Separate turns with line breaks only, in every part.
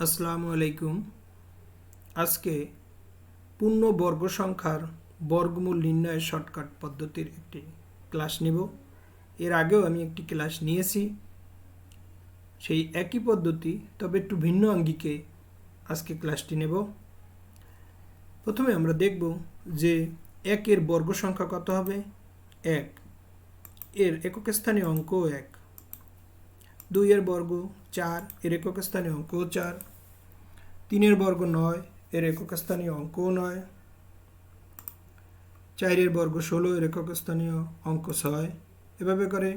আসসালামু আলাইকুম। আজকে পূর্ণ বর্গ সংখ্যার বর্গমূল নির্ণয়ের শর্টকাট পদ্ধতির একটি ক্লাস নেব। এর আগেও আমি একটি ক্লাস নিয়েছি। সেই একই পদ্ধতি, তবে একটু ভিন্ন আঙ্গিকে আজকে ক্লাসটি নেব। প্রথমে আমরা দেখব যে একের বর্গ সংখ্যা কত হবে? এক। এর একক স্থানীয় অঙ্কও এক। দুইয়ের বর্গ চার এর একক স্থানীয় অঙ্কও চার। তিনের বর্গ নয় এর একক স্থানীয় অঙ্কও নয়। চারের বর্গ ষোলো এর একক স্থানীয় অঙ্ক ছয়। এভাবে করে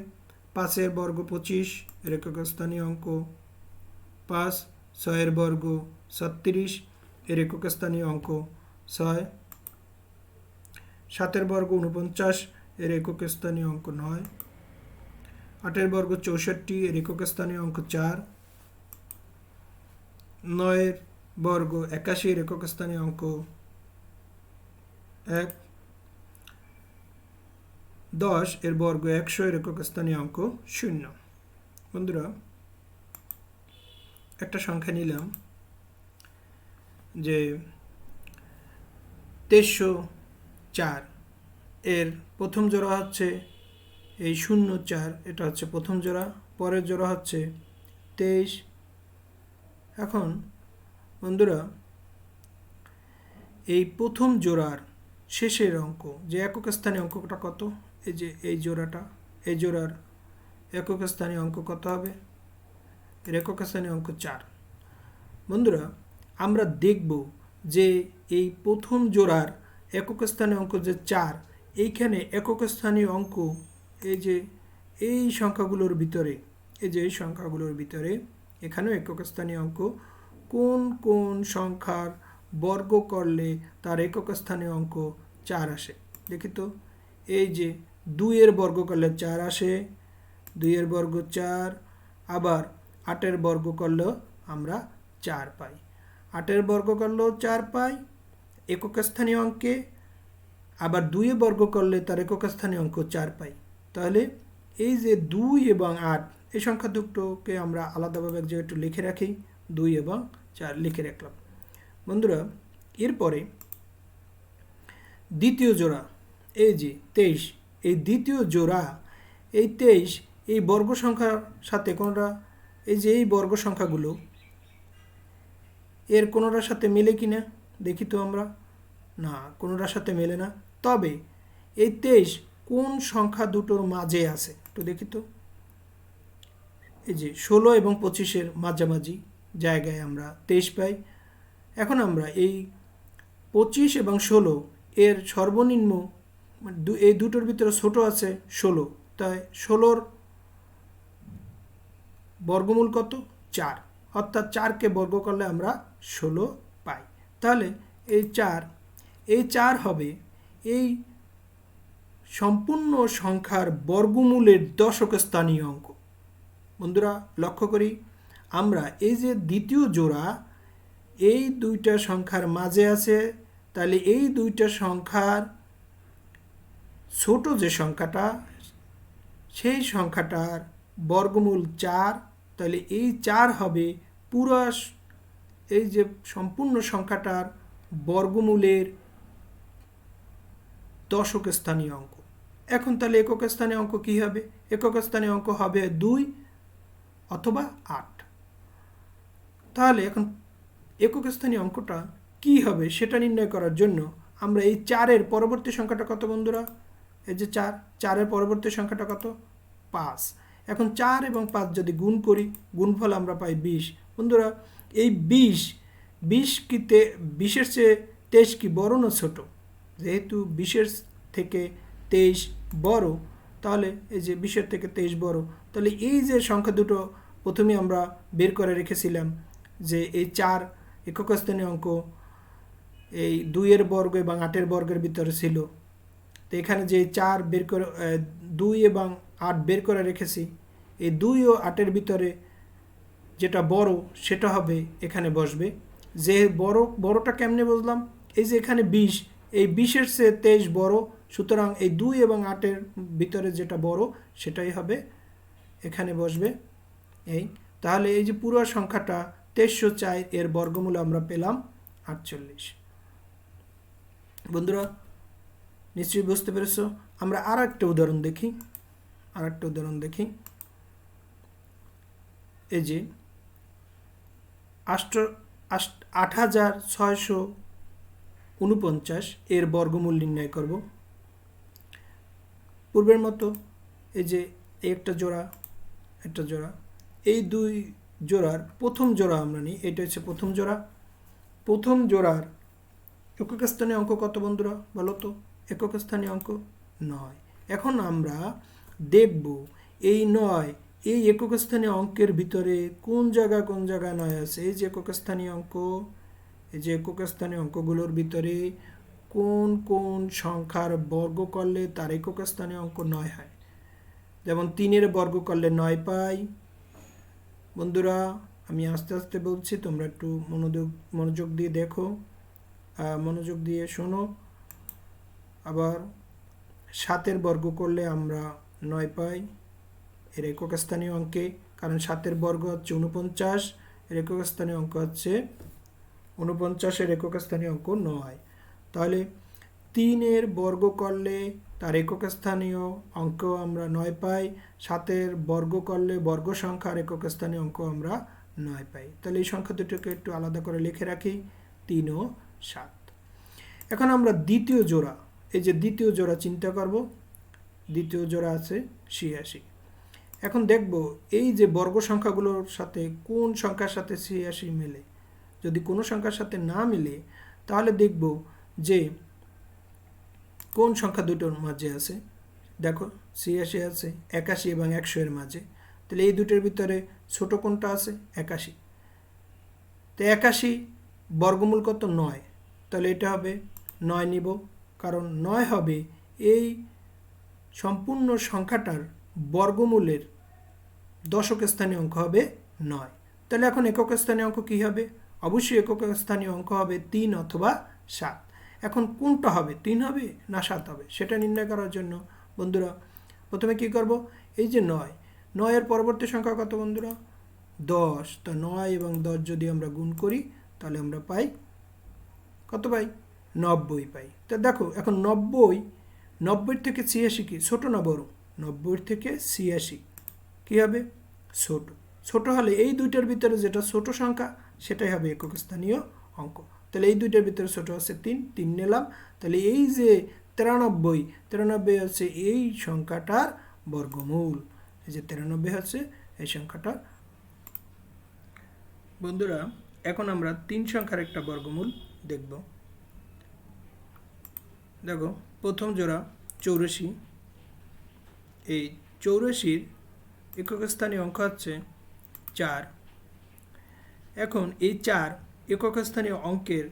পাঁচের বর্গ পঁচিশ এর একক স্থানীয় অঙ্ক। পাঁচ, ছয়ের বর্গ ছত্রিশ এর একক স্থানীয় অঙ্ক ছয়। সাতের বর্গ উনপঞ্চাশ এর একক স্থানীয় অঙ্ক নয়। আটের বর্গ চৌষট্টি এর একক স্থানীয় অঙ্ক চার। নয়ের বর্গ একাশি এর একক স্থানীয় অঙ্ক এক। দশ এর বর্গ একশো এর একক স্থানীয় অঙ্ক শূন্য। বন্ধুরা, একটা সংখ্যা নিলাম যে তেইশশো চার। এর প্রথম জোড়া হচ্ছে এই শূন্য চার, এটা হচ্ছে প্রথম জোড়া, পরের জোড়া হচ্ছে তেইশ। এখন বন্ধুরা, এই প্রথম জোড়ার শেষের অঙ্ক, যে একক স্থানীয় অঙ্কটা কত? এই যে এই জোড়াটা, এই জোড়ার একক স্থানীয় অঙ্ক কত হবে? এর একক স্থানীয় অঙ্ক চার। বন্ধুরা, আমরা দেখব যে এই প্রথম জোড়ার একক স্থানীয় অঙ্ক যে চার, এইখানে একক স্থানীয় অঙ্ক এই যে, এই সংখ্যাগুলোর ভিতরে, এই যে এই সংখ্যাগুলোর ভিতরে, এখানেও একক স্থানীয় অঙ্ক, কোন কোন সংখ্যার বর্গ করলে তার একক স্থানীয় অঙ্ক চার আসে? দেখি তো, এই যে দুইয়ের বর্গ করলে চার আসে, দুইয়ের বর্গ চার, আবার আটের বর্গ করলেও আমরা চার পাই। আটের বর্গ করলেও চার পাই একক স্থানীয় অঙ্কে, আবার দুইয়ে বর্গ করলে তার একক স্থানীয় অঙ্ক চার পাই। তাহলে এই যে দুই এবং আট, এই সংখ্যা দুটোকে আমরা আলাদাভাবে এক জায়গায় একটু লিখে রাখি, দুই এবং চার লিখে রাখলাম। বন্ধুরা, এরপরে দ্বিতীয় জোড়া, এই যে তেইশ, এই দ্বিতীয় জোড়া, এই তেইশ, এই বর্গ সংখ্যার সাথে কোনোটা, এই যে এই বর্গ সংখ্যাগুলো, এর কোনোটার সাথে মেলে কি না দেখি তো আমরা, না, কোনোটার সাথে মেলে না। তবে এই তেইশ কোন সংখ্যা দুটোর মাঝে আছে? একটু দেখি তো। এই যে ষোলো এবং পঁচিশের মাঝামাঝি জায়গায় আমরা তেইশ পাই। এখন আমরা এই পঁচিশ এবং ষোলো এর সর্বনিম্ন মানে এই দুটোর ভিতরে ছোট আছে ষোলো। তাই ষোলোর বর্গমূল কত? চার। অর্থাৎ চারকে বর্গ করলে আমরা ষোলো পাই। তাহলে এই চার এই চার হবে এই সম্পূর্ণ সংখ্যার বর্গমূলের দশক স্থানীয় অঙ্ক। বন্ধুরা, লক্ষ্য করি, আমরা এই যে দ্বিতীয় জোড়া, এই দুইটা সংখ্যার মাঝে আছে, তাহলে এই দুইটা সংখ্যার ছোট যে সংখ্যাটা, সেই সংখ্যাটার বর্গমূল চার, তাহলে এই চার হবে পুরো এই যে সম্পূর্ণ সংখ্যাটার বর্গমূলের দশক স্থানীয় অঙ্ক। এখন তাহলে একক স্থানে অঙ্ক কী হবে? একক স্থানে অঙ্ক হবে দুই অথবা আট। তাহলে এখন একক স্থানীয় অঙ্কটা কী হবে সেটা নির্ণয় করার জন্য আমরা এই চারের পরবর্তী সংখ্যাটা কত বন্ধুরা? এই যে চার, চারের পরবর্তী সংখ্যাটা কত? পাঁচ। এখন চার এবং পাঁচ যদি গুণ করি, গুণফল আমরা পাই বিশ। বন্ধুরা, এই বিশ বিশ কি তে, বিশের চেয়ে তেইশ কি বড় না ছোট? যেহেতু বিশের থেকে তেইশ বড়, তাহলে এই যে বিশের থেকে তেইশ বড়, তাহলে এই যে সংখ্যা দুটো প্রথমে আমরা বের করে রেখেছিলাম যে এই চার একক স্থানীয় অঙ্ক এই দুইয়ের বর্গ এবং আটের বর্গের ভিতরে ছিল। তো এখানে যে চার বের করে দুই এবং আট বের করে রেখেছি, এই দুই ও আটের ভিতরে যেটা বড় সেটা হবে এখানে বসবে। যে বড়, বড়টা কেমনে বুঝলাম? এই যে এখানে বিশ, এই বিশের চেয়ে তেইশ বড় সুতরাং এই দুই এবং আটের ভিতরে যেটা বড়, সেটাই হবে। এখানে বসবে। এই, তাহলে এই যে পুরো সংখ্যাটা তেইশশো চার এর বর্গমূল আমরা পেলাম আটচল্লিশ। বন্ধুরা, নিশ্চয়ই বুঝতে পেরেছ? আমরা আর একটা উদাহরণ দেখি। আর একটা উদাহরণ দেখি। এই যে আষ্ট, আট হাজার ছয়শো উনপঞ্চাশ এর বর্গমূল নির্ণয় করব। পূর্বের মতো এই যে একটা জোড়া একটা জোড়া, এই দুই জোড়ার প্রথম জোড়া আমরা নিই এটা হচ্ছে প্রথম জোড়া। প্রথম জোড়ার একক স্থানীয় অঙ্ক কত বন্ধুরা বলো তো? একক স্থানীয় অঙ্ক নয়। এখন আমরা দেখব এই নয়, এই একক স্থানীয় অঙ্কের ভিতরে কোন জায়গা কোন জায়গা নয় আছে? এই যে একক স্থানীয় অঙ্ক, এই যে একক স্থানীয় অঙ্কগুলোর ভিতরে কোন কোন সংখ্যার বর্গ করলে তার একক স্থানীয় অঙ্ক নয় হয়? যেমন তিনের বর্গ করলে নয় পাই। বন্ধুরা, আমি আস্তে আস্তে বলছি, তোমরা একটু মনোযোগ মনোযোগ দিয়ে দেখো। মনোযোগ দিয়ে শোনো। আবার সাতের বর্গ করলে আমরা নয় পাই। এর একক স্থানীয় অঙ্কে, কারণ সাতের বর্গ হচ্ছে উনপঞ্চাশ এর একক স্থানীয় অঙ্ক হচ্ছে উনপঞ্চাশের একক স্থানীয় অঙ্ক নয়। তাহলে তিনের বর্গ করলে তার একক স্থানীয় অঙ্ক আমরা নয় পাই। সাতের বর্গ করলে বর্গ সংখ্যার একক স্থানীয় অঙ্ক আমরা নয় পাই। তাহলে এই সংখ্যা দুটোকে একটু আলাদা করে লিখে রাখি। তিন ও সাত। এখন আমরা দ্বিতীয় জোড়া, এই যে দ্বিতীয় জোড়া চিন্তা করব। দ্বিতীয় জোড়া আছে ছিয়াশি। এখন দেখব এই যে বর্গ সংখ্যাগুলোর সাথে কোন সংখ্যার সাথে ছিয়াশি মেলে। যদি কোনো সংখ্যার সাথে না মিলে, তাহলে দেখব যে কোন সংখ্যা দুটোর মাঝে আছে? দেখো, ছিয়াশি আছে, একাশি এবং একশো এর মাঝে। তাহলে এই দুটোর ভিতরে ছোট কোনটা আছে? একাশি। তো একাশি বর্গমূল কত? নয়। তাহলে এটা হবে নয় নিব, কারণ নয় হবে এই সম্পূর্ণ সংখ্যাটার বর্গমূলের দশক স্থানীয় অঙ্ক হবে নয়। তাহলে এখন একক স্থানীয় অঙ্ক কী হবে? অবশ্যই একক স্থানীয় অঙ্ক হবে তিন অথবা সাত। এখন কোনটা হবে? তিন হবে না সাত হবে? সেটা নির্ণয় করার জন্য বন্ধুরা প্রথমে কি করব? এই যে নয়, নয়ের পরবর্তী সংখ্যা কত বন্ধুরা? দশ। তো নয় এবং দশ যদি আমরা গুণ করি, তাহলে আমরা পাই কত পাই? নব্বই পাই। তা দেখো, এখন নব্বই নব্বই থেকে ছিয়াশি কি? ছোটো না বড়? নব্বই থেকে ছিয়াশি। কী হবে? ছোট। ছোট হলে এই দুইটার ভিতরে যেটা ছোট সংখ্যা, সেটাই হবে একক স্থানীয় অঙ্ক। তাহলে এই দুইটার ভিতরে ছোট আছে তিন তিন নিলাম। তাহলে এই যে তিরানব্বই তিরানব্বই হচ্ছে এই সংখ্যাটার বর্গমূল। এই যে তিরানব্বই হচ্ছে এই সংখ্যাটা বন্ধুরা, এখন আমরা তিন সংখ্যার একটা বর্গমূল দেখব। দেখো, প্রথম জোড়া চৌরাশি। এই চৌরাশির একক স্থানীয় অঙ্ক হচ্ছে চার। এখন এই চার একক স্থানীয় অঙ্কের,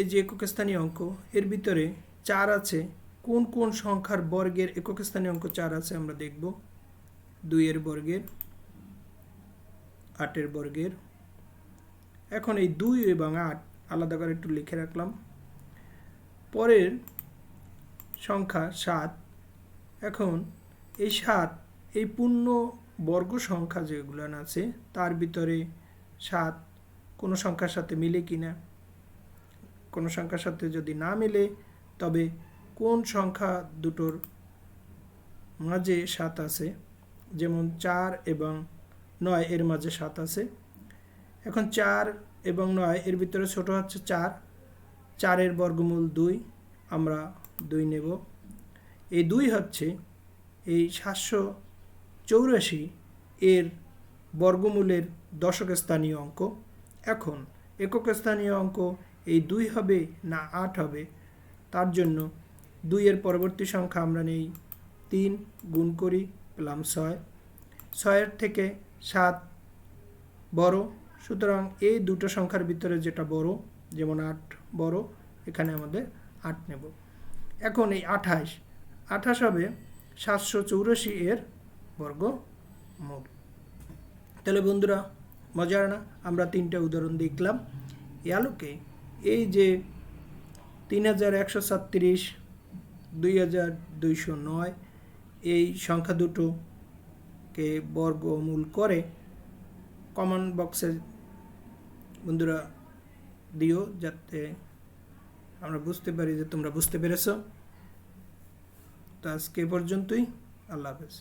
এই যে একক স্থানীয় অঙ্ক, এর ভিতরে চার আছে। কোন কোন সংখ্যার বর্গের একক স্থানীয় অঙ্ক চার আছে আমরা দেখব। দুইয়ের বর্গের, আটের বর্গের। এখন এই দুই এবং আট আলাদা করে একটু লিখে রাখলাম। পরের সংখ্যা সাত। এখন এই সাত, এই পূর্ণ বর্গ সংখ্যা যেগুলো আছে, তার ভিতরে সাত, কোনো সংখ্যার সাথে মিলে কি না? কোনো সংখ্যার সাথে যদি না মিলে, তবে কোন সংখ্যা দুটোর মাঝে সাত আছে? যেমন চার এবং নয় এর মাঝে সাত আছে। এখন চার এবং নয় এর ভিতরে ছোট হচ্ছে চার। চারের বর্গমূল দুই, আমরা দুই নেব। এই দুই হচ্ছে এই সাতশো চৌরাশি এর বর্গমূলের দশক স্থানীয় অঙ্ক। এখন একক স্থানীয় অঙ্ক এই দুই হবে না আট হবে, তার জন্য দুইয়ের পরবর্তী সংখ্যা আমরা নেই তিন গুণ করি পেলাম ছয়। ছয়ের থেকে সাত বড়, সুতরাং এই দুটো সংখ্যার ভিতরে যেটা বড়, যেমন আট বড়, এখানে আমাদের আট নেব। এখন এই আঠাশ আঠাশ হবে সাতশো চৌরাশি এর বর্গ মূল তাহলে বন্ধুরা, মজার না? আমরা তিনটা উদাহরণ দেখলাম। এ আলোকে এই যে তিন হাজার একশো সাতত্রিশ, দুই হাজার দুইশো নয়, এই সংখ্যা দুটোকে বর্গমূল করে কমন বক্সে বন্ধুরা দিও যাতে আমরা বুঝতে পারি যে তোমরা বুঝতে পেরেছ। তো আজকে পর্যন্তই। আল্লাহ হাফেজ।